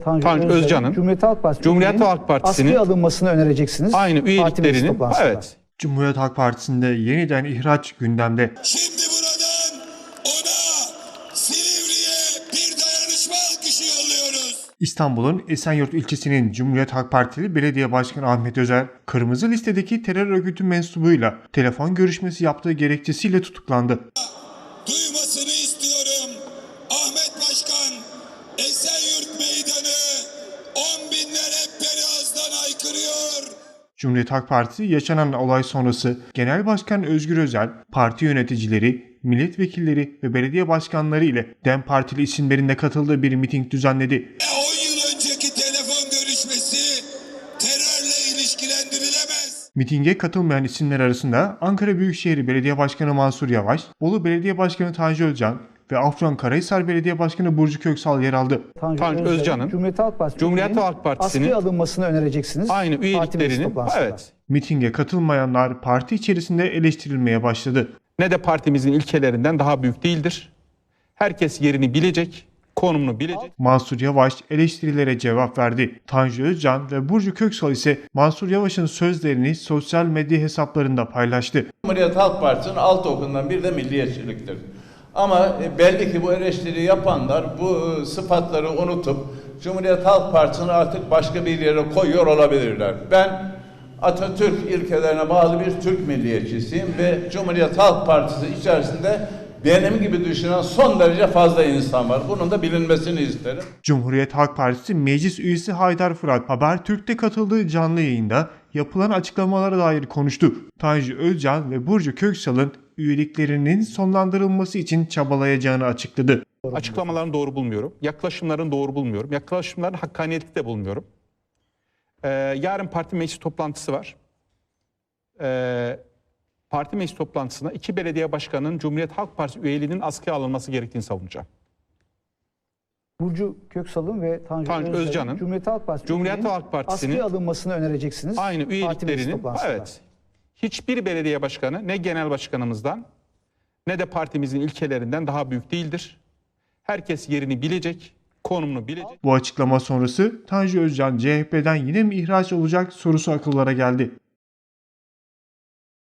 Tanju, Tanju Özcan'ın Cumhuriyet Halk Partisi Cumhuriyet Halk Partisi'nin askıya alınmasını önereceksiniz. aynı üyeliklerinin evet Cumhuriyet Halk Partisi'nde yeniden ihraç gündemde. Şimdi buradan ona Silivri'ye bir dayanışma alkışı yolluyoruz. İstanbul'un Esenyurt ilçesinin Cumhuriyet Halk Partili Belediye Başkanı Ahmet Özer, kırmızı listedeki terör örgütü mensubuyla telefon görüşmesi yaptığı gerekçesiyle tutuklandı. Cumhuriyet Halk Partisi yaşanan olay sonrası Genel Başkan Özgür Özel, parti yöneticileri, milletvekilleri ve belediye başkanları ile DEM Partili isimlerinde katıldığı bir miting düzenledi. E 10 yıl önceki telefon görüşmesi terörle ilişkilendirilemez. Mitinge katılmayan isimler arasında Ankara Büyükşehir Belediye Başkanı Mansur Yavaş, Bolu Belediye Başkanı Tanju Özcan ve Afyonkarahisar Belediye Başkanı Burcu Köksal yer aldı. Tanju Özcan'ın Cumhuriyet Halk Partisi Cumhuriyet Halk Partisi'nin askıya alınmasını önereceksiniz. aynı üyeliklerinin evet Mitinge katılmayanlar parti içerisinde eleştirilmeye başladı. ne de partimizin ilkelerinden daha büyük değildir. Herkes yerini bilecek, konumunu bilecek. Mansur Yavaş eleştirilere cevap verdi. Tanju Özcan ve Burcu Köksal ise Mansur Yavaş'ın sözlerini sosyal medya hesaplarında paylaştı. Cumhuriyet Halk Partisi'nin alt okundan bir de milliyetçiliktir. Ama e, belli ki bu eleştiri yapanlar bu e, sıfatları unutup Cumhuriyet Halk Partisi'ni artık başka bir yere koyuyor olabilirler. Ben Atatürk ilkelerine bağlı bir Türk milliyetçisiyim ve Cumhuriyet Halk Partisi içerisinde benim gibi düşünen son derece fazla insan var. Bunun da bilinmesini isterim. Cumhuriyet Halk Partisi Meclis Üyesi Haydar Fırat Habertürk'te katıldığı canlı yayında yapılan açıklamalara dair konuştu. Tanju Özcan ve Burcu Köksal'ın üyeliklerinin sonlandırılması için çabalayacağını açıkladı. Açıklamalarını doğru bulmuyorum. Yaklaşımlarını doğru bulmuyorum. Yaklaşımların hakkaniyetli de bulmuyorum. Ee, yarın parti meclis toplantısı var. Ee, parti meclis toplantısına iki belediye başkanının Cumhuriyet Halk Partisi üyeliğinin askıya alınması gerektiğini savunacağım. Burcu Köksal'ın ve Tanju, Tanju Özcan'ın Cumhuriyet Halk Partisi Cumhuriyet Halk Partisi'nin askıya alınmasını önereceksiniz. aynı Parti meclis üyeliklerinin toplantısında. evet hiçbir belediye başkanı ne genel başkanımızdan ne de partimizin ilkelerinden daha büyük değildir. Herkes yerini bilecek, konumunu bilecek. Bu açıklama sonrası Tanju Özcan CHP'den yine mi ihraç olacak sorusu akıllara geldi.